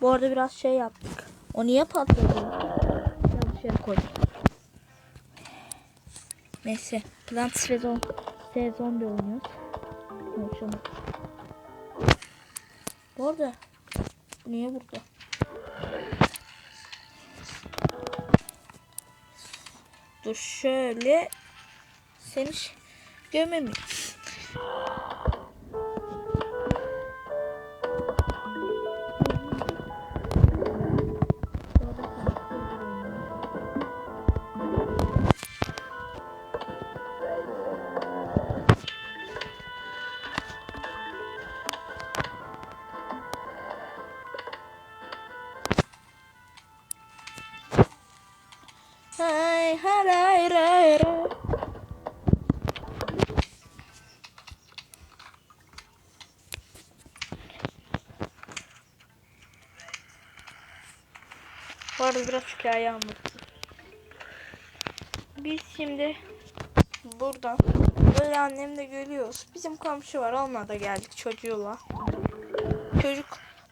Bu arada biraz şey yaptık. O niye patladı? Biraz dışarı koy. Neyse. Plant sezon sezon da oynuyoruz. Konuşalım. Bu arada niye burada? Dur şöyle seni ş- hikaye anlatayım. Biz şimdi buradan böyle annemle görüyoruz. Bizim komşu var onunla da geldik çocuğuyla. Çocuk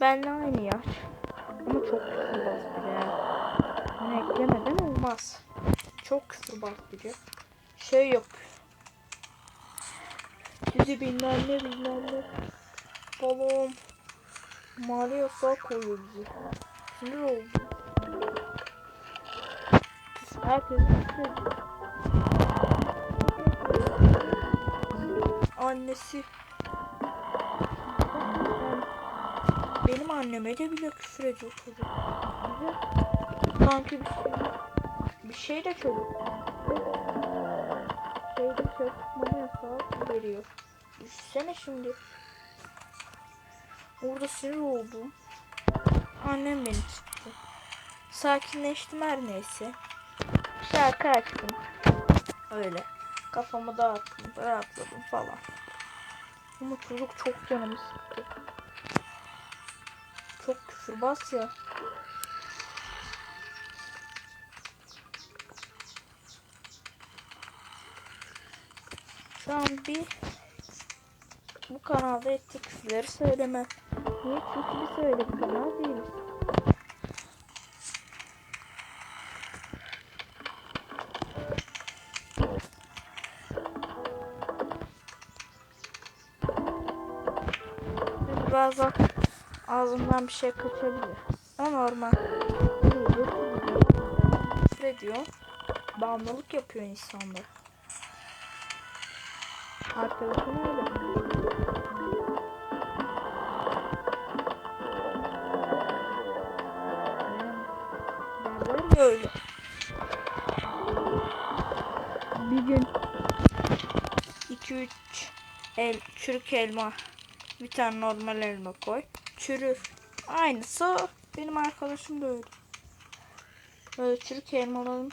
benimle aynı yaş. Ama çok küfürbaz biri. Bunu eklemeden olmaz. Çok küfürbaz biri. Şey yap. Sizi bilmem ne bilmem ne. Balon. Mali yasağı koyuyor bizi. Sinir oldum. Annesi. Benim anneme de bile küfür ediyor çocuk. Sanki bir şey, bir şey de çocuk. Şeyde çalışmama yasağı veriyor. Düşsene şimdi. Orada sinir oldum. Annem beni çıktı. Sakinleştim her neyse. Şarkı açtım. Öyle. Kafamı dağıttım, rahatladım falan. Ama çocuk çok canımı sıktı. Çok küfürbaz ya. Şu an bir bu kanalda ettiği küfürleri söyleme. Niye? Çünkü biz öyle bir kanal değiliz. Bazen ağzımdan bir şey kaçabilir. Ama normal. Küfür ediyor. Bağımlılık yapıyor insanda. Arkadaşım öyle. Öyle. Bir gün 2-3 el, çürük elma bir tane normal elma koy. Çürür. Aynısı benim arkadaşım da öyle. Böyle çürük elmaların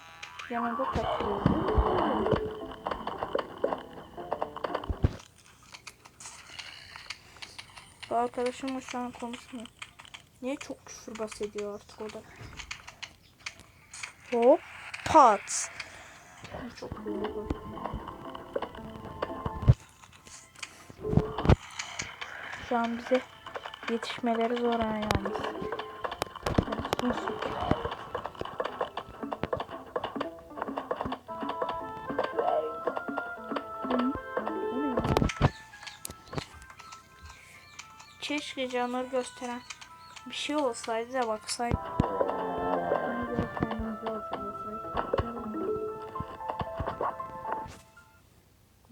yanında takılıyordu. Bu arkadaşımla şu an konuşmuyor. Niye çok küfür bahsediyor artık o da. Hop pat. Çok büyük. Şu an bize yetişmeleri zor ha yalnız. Nasıl? Keşke canları gösteren bir şey olsaydı da baksaydı.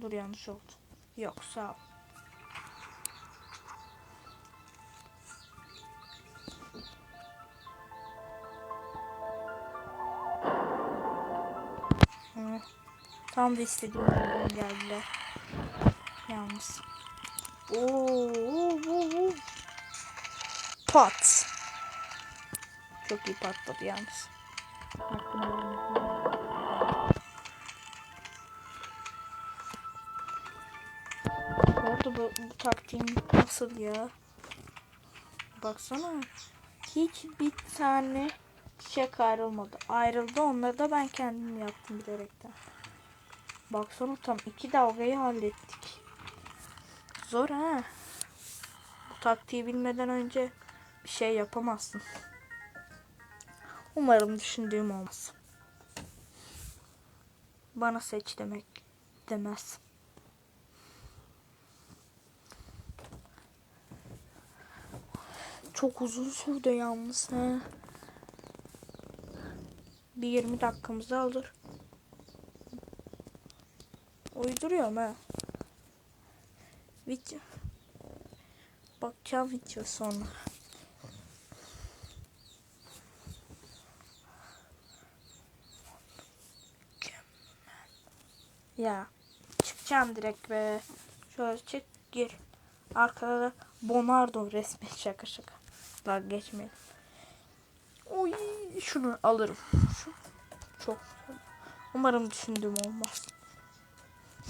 Dur yanlış oldu. Yok sağ ol. Tam da istediğim yerden. Yalnız. Oo, oo, oo. Pat. Çok iyi patladı yalnız. Bu arada bu, bu taktiğim nasıl ya? Baksana. Hiç bir tane çiçek ayrılmadı. Ayrıldı onları da ben kendim yaptım bilerekten. Baksana tam iki dalgayı hallettik. Zor ha. Bu taktiği bilmeden önce bir şey yapamazsın. Umarım düşündüğüm olmaz. Bana seç demek demez. Çok uzun sürdü yalnız he. Bir 20 dakikamızı alır. Uyduruyorum ha. Video. Bakacağım video sonra. Ya çıkacağım direkt ve şöyle çık gir. Arkada da Bonardo resmi şaka şaka. Daha geçmeyelim. Oy şunu alırım. Şu, çok umarım düşündüğüm olmaz.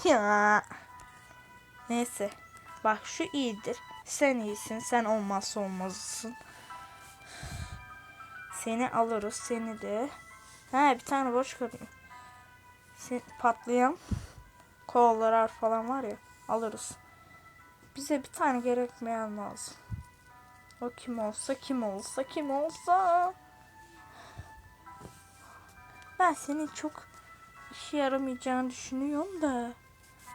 Ya. Neyse. Bak şu iyidir. Sen iyisin. Sen olmazsa olmazsın. Seni alırız. Seni de. Ha bir tane boş kalıyor. Sen, patlayan kolalar falan var ya. Alırız. Bize bir tane gerekmeyen lazım. O kim olsa kim olsa kim olsa. Ben senin çok işe yaramayacağını düşünüyorum da.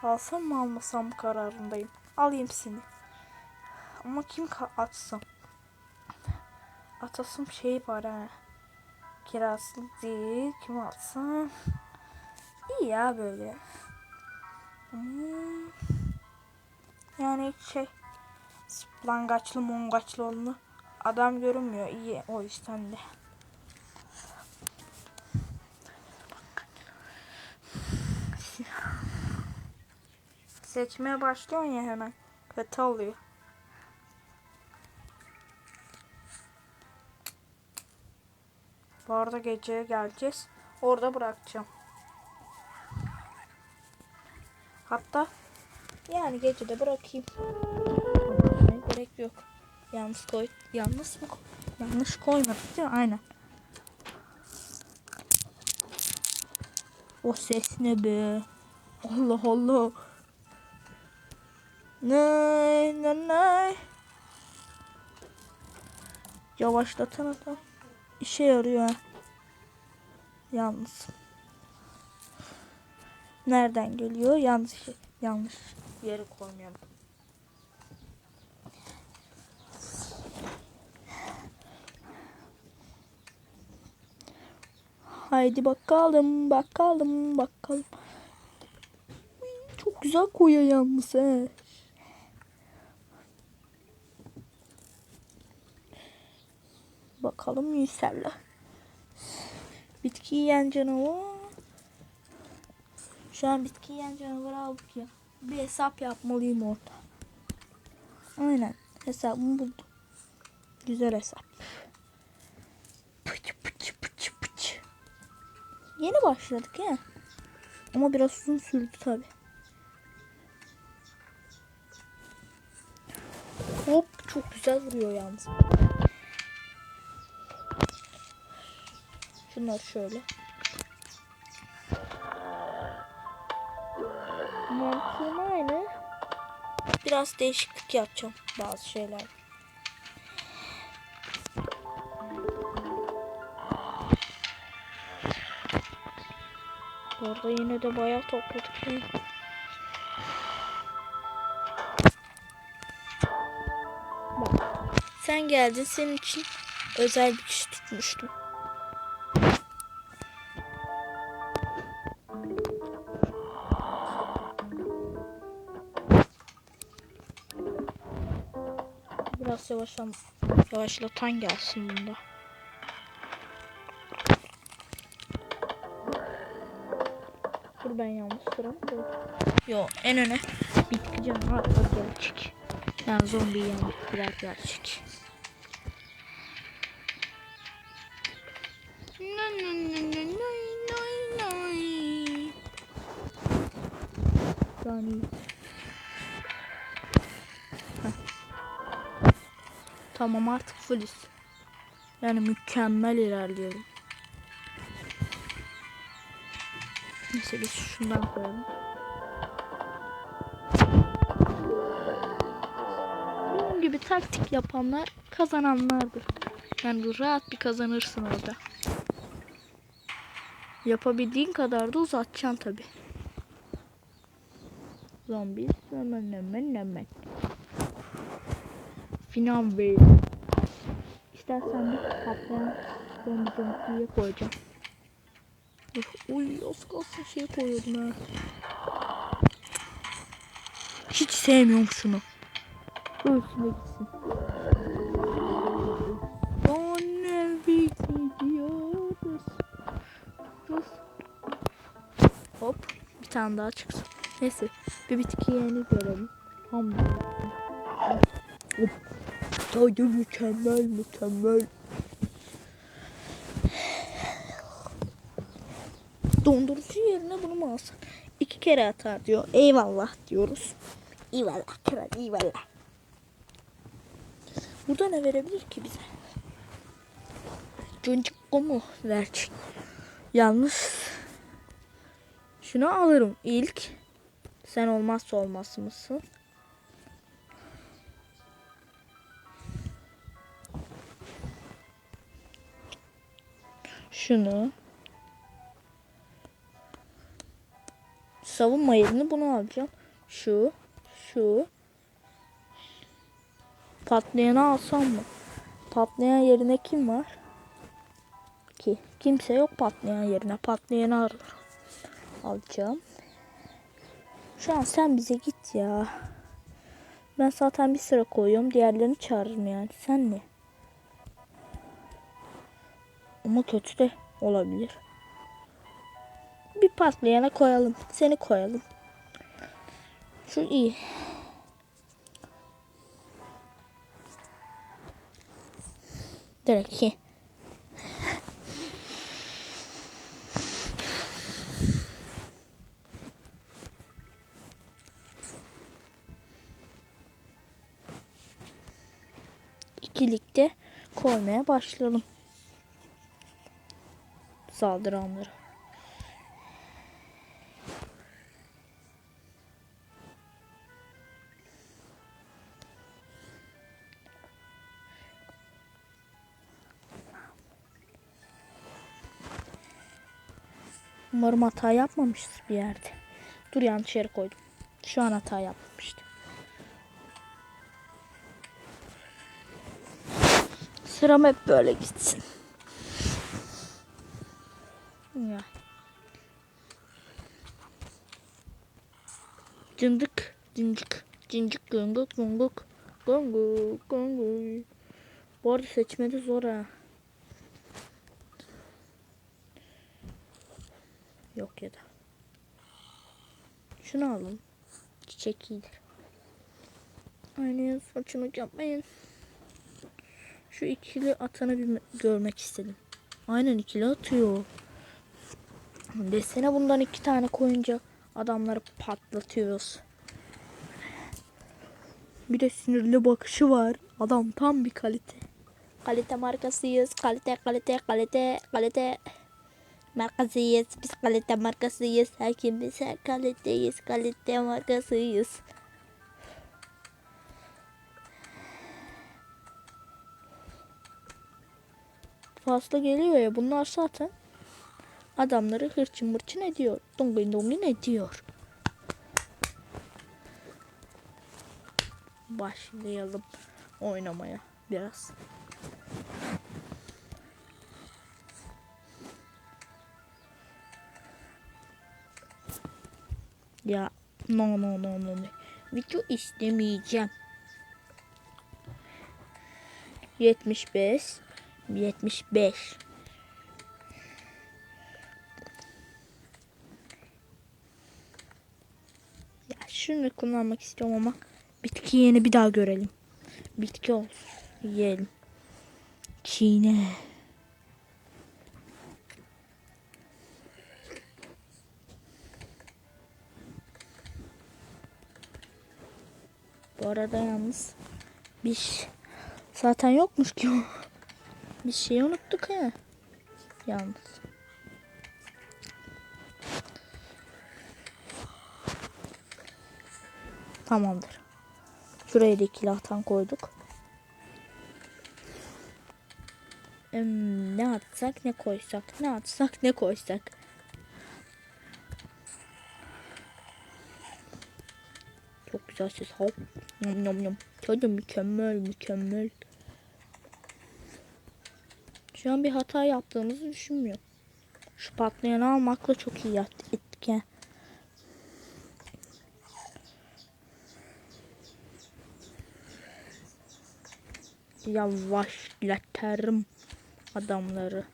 Alsam mı almasam mı kararındayım. Alayım seni. Ama kim atsam? Atasım şey var ha. Kiraslı değil. Kim atsam? İyi ya böyle. Hmm. Yani şey splangaçlı mongaçlı oldu. Adam görünmüyor. İyi o yüzden de. Seçmeye başlıyorsun ya hemen. Kötü oluyor. Bu arada geceye geleceğiz. Orada bırakacağım. Hatta yani gece de bırakayım. Gerek yok. Yalnız koy. Yanlış mı? Yanlış koymadık değil mi? Aynen. O ses ne be? Allah Allah. Nay nay nay. Yavaşlatan adam. İşe yarıyor. Yalnız. Nereden geliyor? Yanlış yanlış yere koymayalım. Haydi bakalım, bakalım, bakalım. Çok güzel koyuyor yalnız he. Bakalım Yusella. Bitki yiyen canavar. Şu an bitki yiyen canavarı aldık ya. Bir hesap yapmalıyım orada. Aynen. Hesabımı buldum. Güzel hesap. Pıç pıç pıç pıç. Yeni başladık ya. Ama biraz uzun sürdü tabi. Hop çok güzel vuruyor yalnız. Şunlar şöyle. Mantığım aynı. Biraz değişiklik yapacağım bazı şeyler. Bu yine de bayağı topladık. Bak. Sen geldin. Senin için özel bir kişi tutmuştum. Biraz yavaşlam yavaşlatan gelsin bunda. Dur ben yanlış sıram. Yo en öne bitki canavar gerçek. Yani zombi yanlış birer gerçek. Yani Tamam artık fullüz. Yani mükemmel ilerliyorum. Neyse biz şundan koyalım. Bunun gibi taktik yapanlar kazananlardır. Yani rahat bir kazanırsın orada. Yapabildiğin kadar da uzatacaksın tabi. Zombi hemen hemen hemen. Final Bey. İstersen bir patlayan zombi zombiye koyacağım. Dur, Uy az kalsın şey koyuyordum ha. Hiç sevmiyorum şunu. Ölsün gitsin. Anne bir. Hop. Bir tane daha çıksın. Neyse. Bir bitki yeni görelim. Hamdi. Hop. Tadı mükemmel mükemmel. Dondurucu yerine bunu mu alsak? İki kere atar diyor. Eyvallah diyoruz. Eyvallah kral eyvallah. Burada ne verebilir ki bize? Cıncık o mu verecek? Yalnız şunu alırım ilk. Sen olmazsa olmaz mısın? Şunu. Savunma yerini bunu alacağım. Şu. Şu. Patlayanı alsam mı? Patlayan yerine kim var? Ki kimse yok patlayan yerine. Patlayanı al alacağım. Şu an sen bize git ya. Ben zaten bir sıra koyuyorum. Diğerlerini çağırırım yani. Sen ne? Ama kötü de olabilir. Bir patlayana koyalım. Seni koyalım. Şu iyi. Direkt iyi. İkilikte koymaya başlayalım. Saldıranları. Umarım hata yapmamıştır bir yerde. Dur yanlış yere koydum. Şu an hata yapmamıştım. Sıram hep böyle gitsin. Cındık, cincik, cincik, gunguk, gunguk, gunguk, gunguk. Bu arada seçmede zor ha. Yok ya da. Şunu alalım. Çiçek iyidir. Aynı saçını yapmayın. Şu ikili atanı bir görmek istedim. Aynen ikili atıyor. Desene bundan iki tane koyunca adamları patlatıyoruz. Bir de sinirli bakışı var. Adam tam bir kalite. Kalite markasıyız. Kalite, kalite, kalite, kalite. Markasıyız. Biz kalite markasıyız. Her kim biz her kaliteyiz. Kalite markasıyız. Fazla geliyor ya bunlar zaten adamları hırçın mırçın ediyor. Dongin dongin ediyor. Başlayalım oynamaya biraz. Ya no no no no. Video istemeyeceğim. 75 75 şunu kullanmak istiyorum ama bitki yeni bir daha görelim. Bitki olsun. Yiyelim. Çiğne. Bu arada yalnız bir zaten yokmuş ki. Bir şey unuttuk ha. Yalnız. Tamamdır. Şuraya da kilahtan koyduk. Hmm, ne atsak ne koysak ne atsak ne koysak. Çok güzel ses. Hop. Nom nom nom. Tadı mükemmel mükemmel. Şu an bir hata yaptığımızı düşünmüyorum. Şu patlayanı almakla çok iyi yaptık. Yavaşlatırım adamları.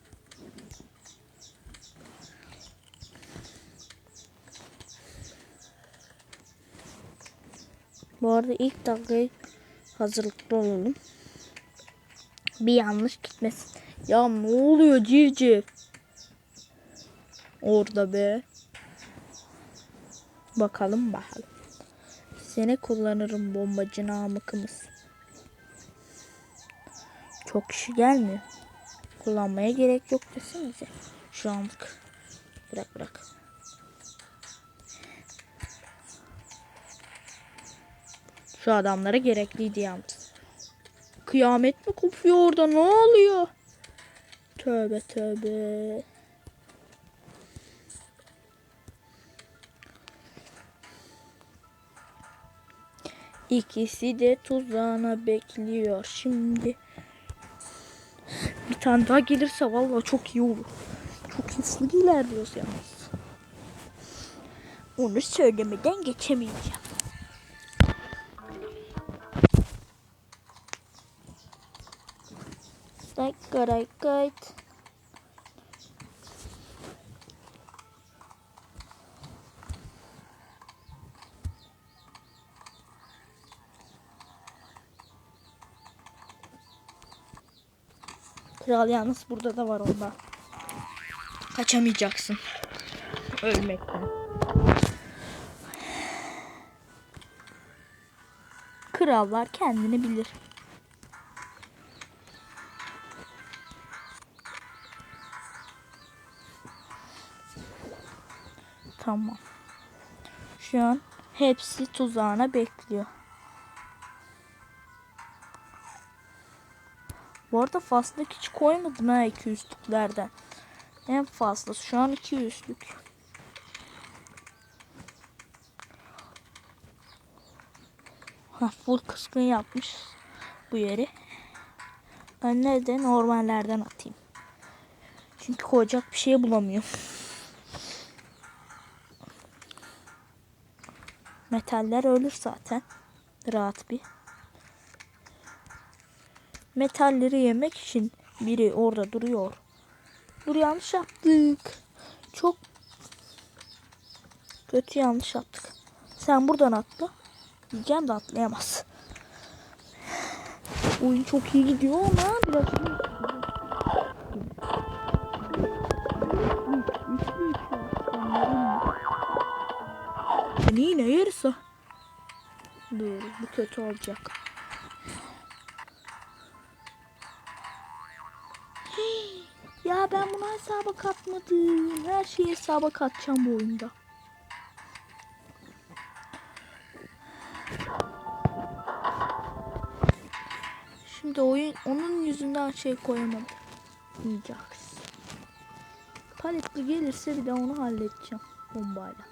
Bu arada ilk dakikayı hazırlıklı olalım. Bir yanlış gitmesin. Ya ne oluyor civciv? Orada be. Bakalım bakalım. Seni kullanırım bombacı namıkımız. Çok kişi gelmiyor. Kullanmaya gerek yok desenize. Şu anlık. Bırak bırak. Şu adamlara gerekliydi yalnız. Kıyamet mi kopuyor orada? Ne oluyor? Tövbe tövbe. İkisi de tuzağına bekliyor. Şimdi bir tane daha gelirse vallahi çok iyi olur. Çok hızlı ilerliyoruz yalnız. Onu söylemeden geçemeyeceğim. Dakika dakika. Kral yalnız burada da var onda. Kaçamayacaksın. Ölmekten. Krallar kendini bilir. Tamam. Şu an hepsi tuzağına bekliyor. Bu arada fazlalık hiç koymadım ha 200'lüklerden. En fazlası şu an 200'lük. Ha, full kıskın yapmış bu yeri. Önüne de normallerden atayım. Çünkü koyacak bir şey bulamıyorum. Metaller ölür zaten. Rahat bir. Metalleri yemek için biri orada duruyor. Dur yanlış yaptık. Çok kötü yanlış yaptık. Sen buradan atla. Diyeceğim de atlayamaz. Oyun çok iyi gidiyor ama biraz yine yerse. Dur bu kötü olacak. Ben bunu hesaba katmadım. Her şeyi hesaba katacağım bu oyunda. Şimdi oyun onun yüzünden şey koyamadım. Yiyeceğiz. Paletli gelirse bir de onu halledeceğim bombayla.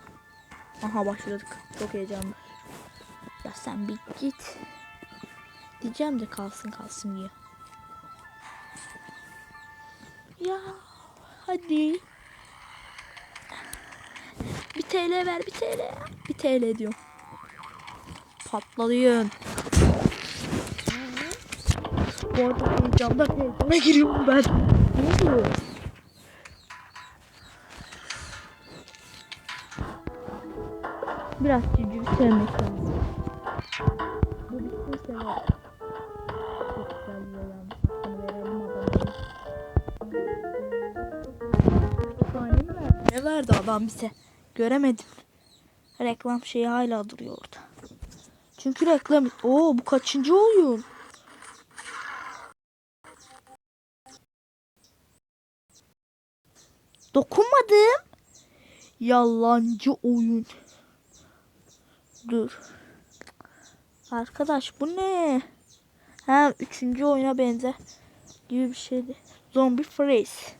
Aha başladık. Çok heyecanlı. Ya sen bir git. Diyeceğim de kalsın kalsın diye. Ya hadi. Bir TL ver bir TL. Bir TL diyor. Patladın. Bu arada heyecandan heyecana giriyorum ben. Ne oluyor? Biraz cücüğü sevmek lazım. Bu bitsin sever. Verdi? Adam bize? Göremedim. Reklam şeyi hala duruyor orada. Çünkü reklam... Oo bu kaçıncı oyun? Dokunmadım. Yalancı oyun. Dur. Arkadaş bu ne? Ha üçüncü oyuna benzer gibi bir şeydi. Zombie freeze.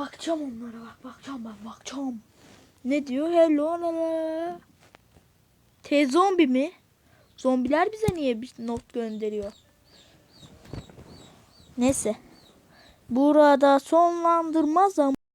Bakacağım onlara bak. Bakacağım ben bakacağım. Ne diyor? Hello hello. T zombi mi? Zombiler bize niye bir not gönderiyor? Neyse. Burada sonlandırma zamanı.